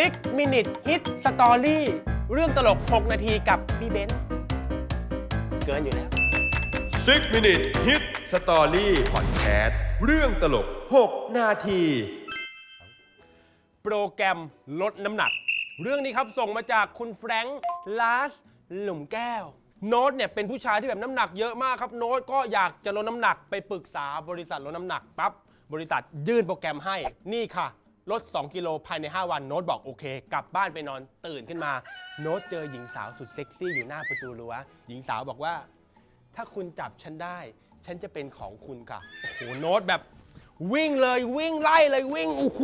6 minute hit story เรื่องตลก 6 นาทีกับพี่เบนซ์เกินอยู่แล้ว 6 Minute Hit Story Podcast เรื่องตลก 6 นาที โปรแกรมลดน้ำหนัก เรื่องนี้ครับส่งมาจากคุณแฟรงค์ลาสหลุมแก้ว โน้ตเนี่ยเป็นผู้ชายที่แบบน้ำหนักเยอะมากครับ โน้ตก็อยากจะลดน้ำหนักไปปรึกษาบริษัทลดน้ำหนักปั๊บบริษัทยื่นโปรแกรมให้นี่ค่ะ ลด 2 กิโลภายใน 5 วันโน้ตบอกโอเค กลับบ้านไปนอนตื่นขึ้นมา โน้ตเจอหญิงสาวสุดเซ็กซี่อยู่หน้าประตูรั้วหญิงสาวบอกว่า ถ้าคุณจับฉันได้ ฉันจะเป็นของคุณค่ะโอ้โหโน้ตแบบ วิ่งเลยวิ่งไล่เลยวิ่งโอ้โห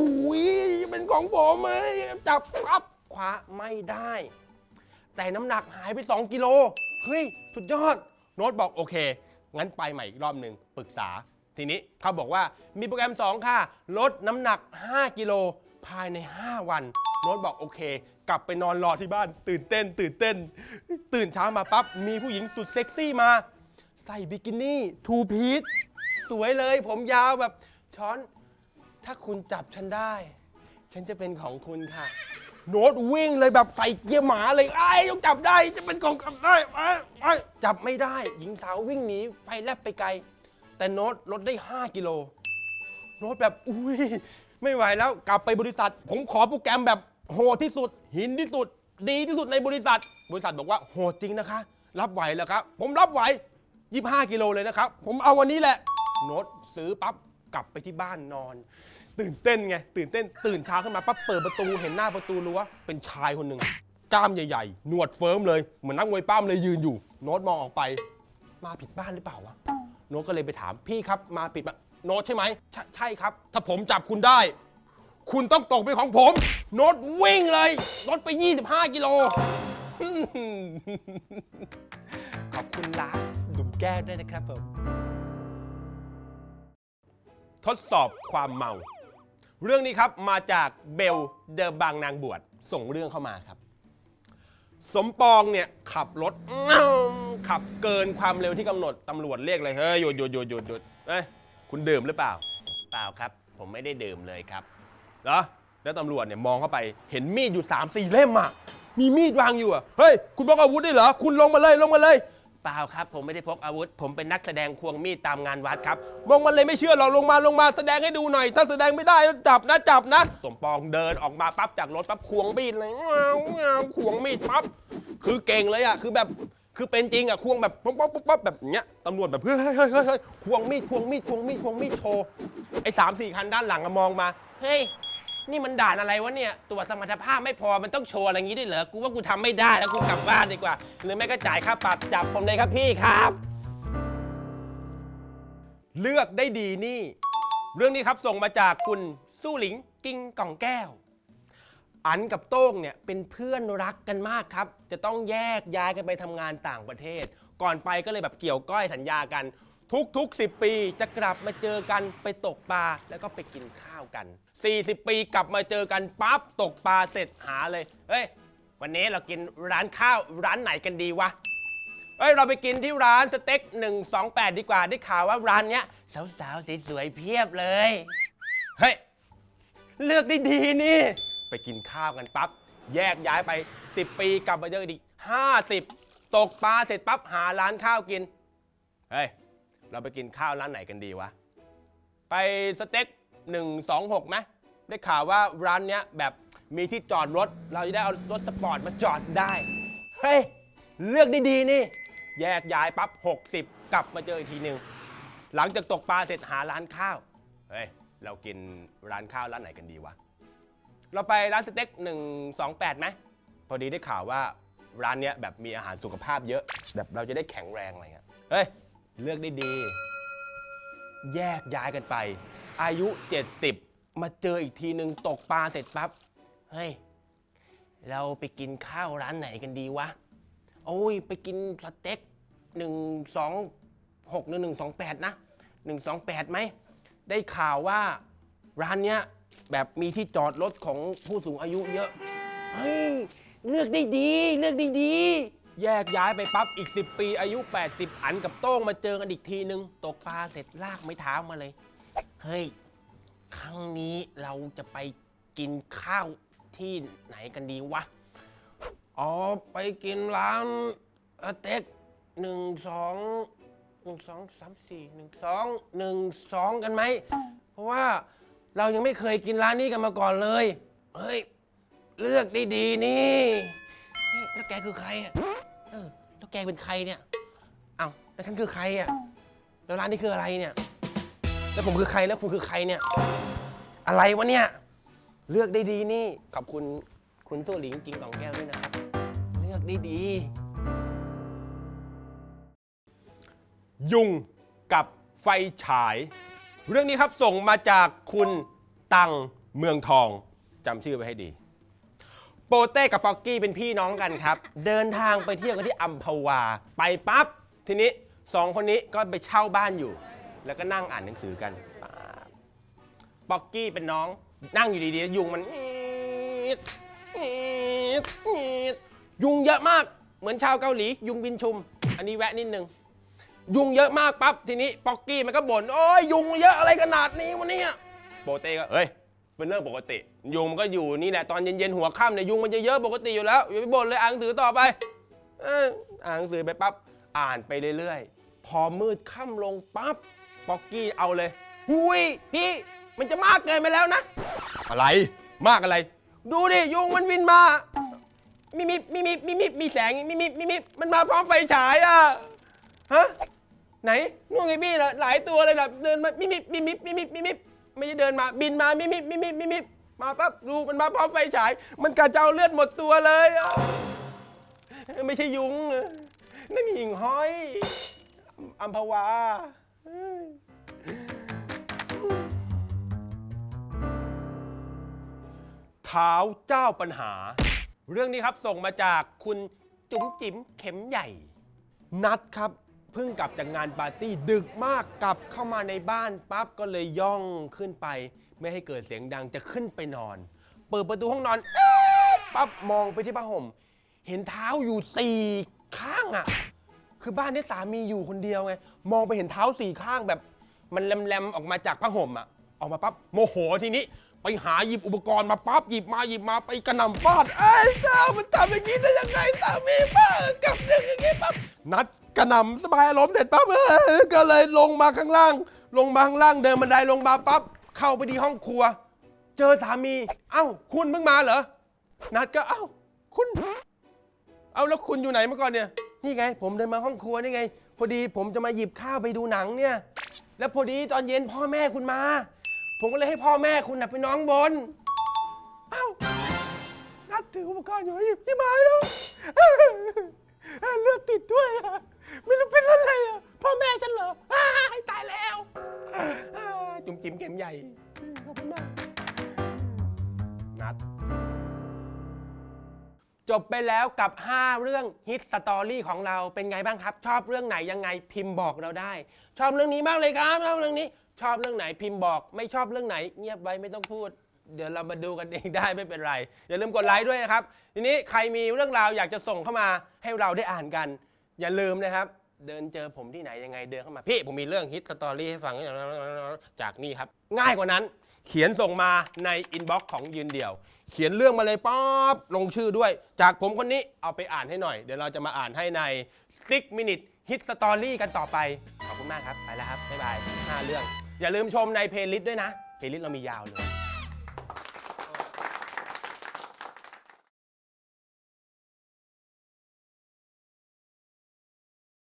เป็นของผมเลยจับปั๊บคว้าไม่ได้ แต่น้ำหนักหายไป 2 กิโลเฮ้ยสุดยอด โน้ตบอกโอเค งั้นไปใหม่อีกรอบหนึ่งปรึกษา ทีนี้เขาบอกว่ามีโปรแกรม 2 ค่ะ ลดน้ำหนัก 5 กิโลภายใน 5 วัน โน้ตบอกโอเค กลับไปนอนรอที่บ้าน ตื่นเต้น ตื่นเต้น ตื่นเช้ามาปั๊บ มีผู้หญิงสุดเซ็กซี่มา ใส่บิกินี่ทูพีซสวยเลย ผมยาวแบบช้อน ถ้าคุณจับฉันได้ ฉันจะเป็นของคุณค่ะ โน้ตวิ่งเลยแบบใส่เกียร์หมาเลยไอ้ต้องจับได้จะเป็นของจับได้ไอ้ไอ้จับไม่ได้ หญิงสาววิ่งหนีไฟแลบไปไกล แต่โน้ตลดได้ 5 กิโล โน้ตแบบอุ้ยไม่ไหวแล้วกลับไปบริษัท ผมขอโปรแกรมแบบโหดที่สุด หินที่สุด ดีที่สุดในบริษัท บริษัทบอกว่าโหดจริงนะคะ รับไหวแล้วครับ ผมรับไหว 25 กิโลเลยนะครับ ผมเอาวันนี้แหละ โน้ตซื้อปั๊บกลับไปที่บ้านนอน ตื่นเต้นไง ตื่นเต้น ตื่นเช้าขึ้นมาปั๊บเปิดประตูเห็นหน้าประตูรั้วเป็นชายคนหนึ่งกล้ามใหญ่ๆ หนวดเฟิร์มเลย เหมือนนักมวยป้ามเลยยืนอยู่ โน้ตมองออกไป มาผิดบ้านหรือเปล่าวะ โน้ตก็เลยไปถามพี่ครับมาผิดบ้าโน้ตใช่ไหมใช่ใช่ครับ ถ้าผมจับคุณได้ คุณต้องตกเป็นของผม โน้ตวิ่งเลยลดไป 25 กิโล ขอบคุณร้านดุมแก้วด้วยนะครับผม ทดสอบความเมา เรื่องนี้ครับมาจากเบลเดอะบางนางบวชส่งเรื่องเข้ามาครับ สมปองเนี่ยขับรถ ขับเกินความเร็วที่กำหนดตำรวจเรียกเลยเฮ้ยหยุดหยุดหยุดหยุดหยุดเอ้ยคุณดื่มหรือเปล่า เปล่าครับ ผมไม่ได้ดื่มเลยครับเหรอแล้วตำรวจเนี่ยมองเข้าไปเห็นมีดอยู่3ามสี่เล่มอะมีมีดวางอยู่อะเฮ้ยคุณพกอาวุธได้เหรอคุณลงมาเลยลงมาเลยเปล่าครับ ผมไม่ได้พกอาวุธ ผมเป็นนักแสดงควงมีดตามงานวัดครับมองมันเลยไม่เชื่อเราลงมาลงมาแสดงให้ดูหน่อย ถ้าแสดงไม่ได้จับนะจับนะสมปองเดินออกมาปั๊บจากรถปั๊บควงมีดเลยงาวงาวควงมีดปั๊บคือเก่งเลยอะคือแบบคือเป็นจริงอะควงแบบป๊อปป๊อปป๊อปป๊อปแบบเนี้ยตำรวจแบบเฮ้ยเฮ้ยเฮ้ยเฮ้ยเฮ้ยควงมีดควงมีดควงมีดควงมีดโชว์ไอ้สามสี่คันด้านหลังอะมองมาเฮ้ย นี่มันด่านอะไรวะเนี่ยตรวจสมรรถภาพไม่พอมันต้องโชว์อะไรอย่างนี้ด้วยเหรอกูว่ากูทำไม่ได้แล้วกูกลับบ้านดีกว่า หรือไม่ก็จ่ายค่าปรับจับผมเลยครับพี่ครับ เลือกได้ดีนี่ เรื่องนี้ครับส่งมาจากคุณสู้หลิงกิ้งกล่องแก้ว อันกับโต้งเนี่ยเป็นเพื่อนรักกันมากครับ จะต้องแยกย้ายกันไปทำงานต่างประเทศ ก่อนไปก็เลยแบบเกี่ยวก้อยสัญญากัน ทุกๆ 10 ปีจะกลับมาเจอกันไปตกปลาแล้วก็ไปกินข้าวกัน 40 ปีกลับมาเจอกันปั๊บตกปลาเสร็จหาเลยเฮ้ยวันนี้เรากินร้านข้าวร้านไหนกันดีวะเอ้ยเราไปกินที่ร้านสเต็ก 128 ดีกว่าได้ข่าวว่าร้านเนี้ยสาวๆสวยๆเพียบเลย เฮ้ย เลือกได้ดีนี่ ไปกินข้าวกันปั๊บ แยกย้ายไป 10 ปีกลับมาเจอกันอีก 50 ตกปลาเสร็จปั๊บหาร้านข้าวกิน เฮ้ย เราไปกินข้าวร้านไหนกันดีวะ ไปสเต็ก126ไหมได้ข่าวว่าร้านเนี้ยแบบมีที่จอดรถ เราจะได้เอารถสปอร์ตมาจอดได้ เฮ้ย เลือกได้ดีนี่ แยกย้ายปั๊บ 60 กลับมาเจออีกทีหนึ่ง หลังจากตกปลาเสร็จหาร้านข้าว เฮ้ย เรากินร้านข้าวร้านไหนกันดีวะ เราไปร้านสเต็ก128ไหมพอดีได้ข่าวว่าร้านเนี้ยแบบมีอาหารสุขภาพเยอะ แบบเราจะได้แข็งแรงอะไรเงี้ย เฮ้ย เลือกได้ดี แยกย้ายกันไป อายุ 70 มาเจออีกทีหนึ่งตกปลาเสร็จปั๊บ เฮ้ย เราไปกินข้าวร้านไหนกันดีวะ โอ้ย ไปกินสเต็กหนึ่งสองหกหรือหนึ่งสองแปดนะหนึ่งสองแปดไหม ได้ข่าวว่าร้านเนี้ยแบบมีที่จอดรถของผู้สูงอายุเยอะ เฮ้ย เลือกได้ดี เลือกได้ดี แยกย้ายไปปั๊บอีก 10 ปีอายุ 80 อันกับโต้งมาเจอกันอีกทีนึง ตกปลาเสร็จลากไม้เท้ามาเลย เฮ้ย ครั้งนี้เราจะไปกินข้าวที่ไหนกันดีวะ อ๋อ ไปกินร้านเอเต็กหนึ่งสองหนึ่งสองสามสี่หนึ่งสองหนึ่งสองกันไหม เพราะว่าเรายังไม่เคยกินร้านนี้กันมาก่อนเลย เฮ้ย เลือกดีๆนี่นี่ แล้วแกคือใครอะ แกเป็นใครเนี่ย เอ้าแล้วฉันคือใครอะ แล้วร้านนี้คืออะไรเนี่ย แล้วผมคือใครแล้วคุณคือใครเนี่ย อะไรวะเนี่ย เลือกได้ดีนี่ ขอบคุณคุณสู้หลิงกิงกล่องแก้วด้วยนะครับ เลือกได้ดี ยุงกับไฟฉาย เรื่องนี้ครับส่งมาจากคุณตังเมืองทองจำชื่อไว้ให้ดี โปเต้กับป๊อกกี้เป็นพี่น้องกันครับ เดินทางไปเที่ยวกันที่อัมพวา ไปปั๊บ ทีนี้สองคนนี้ก็ไปเช่าบ้านอยู่ แล้วก็นั่งอ่านหนังสือกันป๊าบป๊อกกี้เป็นน้อง นั่งอยู่ดีๆ ยุงมันยุงเยอะมาก เหมือนชาวเกาหลี ยุงบินชุม อันนี้แวะนิดนึง ยุงเยอะมากปั๊บ ทีนี้ป๊อกกี้มันก็บ่น โอ้ยยุงเยอะอะไรขนาดนี้วันนี้โปเต้ก็ เฮ้ย เป็นเรื่องปกติ ยุงมันก็อยู่นี่แหละตอนเย็นๆหัวค่ำเนี่ยยุงมันจะเยอะปกติอยู่แล้วอย่าไปบ่นเลยอ่านหนังสือต่อไปอ่านหนังสือไปปั๊บอ่านไปเรื่อยๆ พอมืดค่ำลงปั๊บป๊อกกี้เอาเลยหุยพี่มันจะมากเกินไปแล้วนะ อะไรมากอะไร ดูดิยุงมันวินมามีมีมีมีมีมีมีแสงมีมีมีมีมันมาพร้อมไฟฉายอะฮะไหนนู่นไงพี่นะหลายตัวเลยนะเดินมามีมีมีมีมีมีมี ไม่ใช่เดินมา บินมามิมิมิมิมิมิมาปั๊บดูมันมาพร้อมไฟฉาย มันกระเจ้าเลือดหมดตัวเลยอะไม่ใช่ยุง นั่นหิ่งห้อยอัมพวา เท้าเจ้าปัญหา เรื่องนี้ครับส่งมาจากคุณจุ๋มจิ๋มเข็มใหญ่ นัดครับ เพิ่งกลับจากงานปาร์ตี้ดึกมากกลับเข้ามาในบ้านปั๊บก็เลยย่องขึ้นไป ไม่ให้เกิดเสียงดังจะขึ้นไปนอน เปิดประตูห้องนอนเอ๊ะปั๊บมองไปที่ผ้าห่ม เห็นเท้าอยู่สี่ข้างอะ่ะคือบ้านนี้สามีอยู่คนเดียวไงมองไปเห็นเท้าสี่ข้างแบบ มันแลมๆออกมาจากผ้าห่มอะออกมาปั๊บโมโหทีนี้ ไปหาหยิบอุปกรณ์มาปั๊บหยิบมาหยิบมาไปกระหน่ำฟาดเอ้ยเจ้ามันทำอย่างนี้ได้ยังไงสามีป้ากับเรื่องอย่างนี้ปั๊บนัด กระหน่ำสบายอารมณ์เด็ดปั๊บเออก็เลยลงมาข้างล่าง ลงมาข้างล่างเดินบันไดลงมาปั๊บเข้าไปที่ห้องครัว เจอสามี เอ้า คุณเพิ่งมาเหรอนัดก็เอ้า คุณ เอาแล้วคุณอยู่ไหนเมาก่อนเนี่ย นี่ไง ผมเดินมาห้องครัวนี่ไง พอดีผมจะมาหยิบข้าวไปดูหนังเนี่ย แล้วพอดีตอนเย็นพ่อแม่คุณมา ผมก็เลยให้พ่อแม่คุณน่ะไปน้องบน เอ้า นัดถืออุปกรณ์อยู่หยิบที่ไม้แล้ว เลือดติดด้วยอะ ไม่รู้เป็นอะไรอะพ่อแม่ฉันเหรออ้ายตายแล้วอ่าจุ๋มจิ๋มเข็มใหญ่ ขอบคุณมาก นัด จบไปแล้วกับ 5 เรื่องฮิตสตอรี่ของเราเป็นไงบ้างครับ ชอบเรื่องไหนยังไงพิมพ์บอกเราได้ ชอบเรื่องนี้มากเลยครับชอบเรื่องนี้ ชอบเรื่องไหนพิมพ์บอก ไม่ชอบเรื่องไหน เงียบไว้ไม่ต้องพูด เดี๋ยวเรามาดูกันเองได้ไม่เป็นไร อย่าลืมกดไลค์ด้วยนะครับ ทีนี้ใครมีเรื่องราวอยากจะส่งเข้ามาให้เราได้อ่านกัน อย่าลืมนะครับ เดินเจอผมที่ไหนยังไงเดินเข้ามา พี่ผมมีเรื่องฮิตสตอรี่ให้ฟังจากนี่ครับ ง่ายกว่านั้น เขียนส่งมาในอินบ็อกซ์ของยืนเดี่ยว เขียนเรื่องมาเลยป๊อปลงชื่อด้วย จากผมคนนี้เอาไปอ่านให้หน่อย เดี๋ยวเราจะมาอ่านให้ใน6 minute hit story กันต่อไป ขอบคุณมากครับ ไปแล้วครับ บ๊ายบาย5เรื่อง อย่าลืมชมในเพลย์ลิสต์ด้วยนะ เพลย์ลิสต์เรามียาวเลย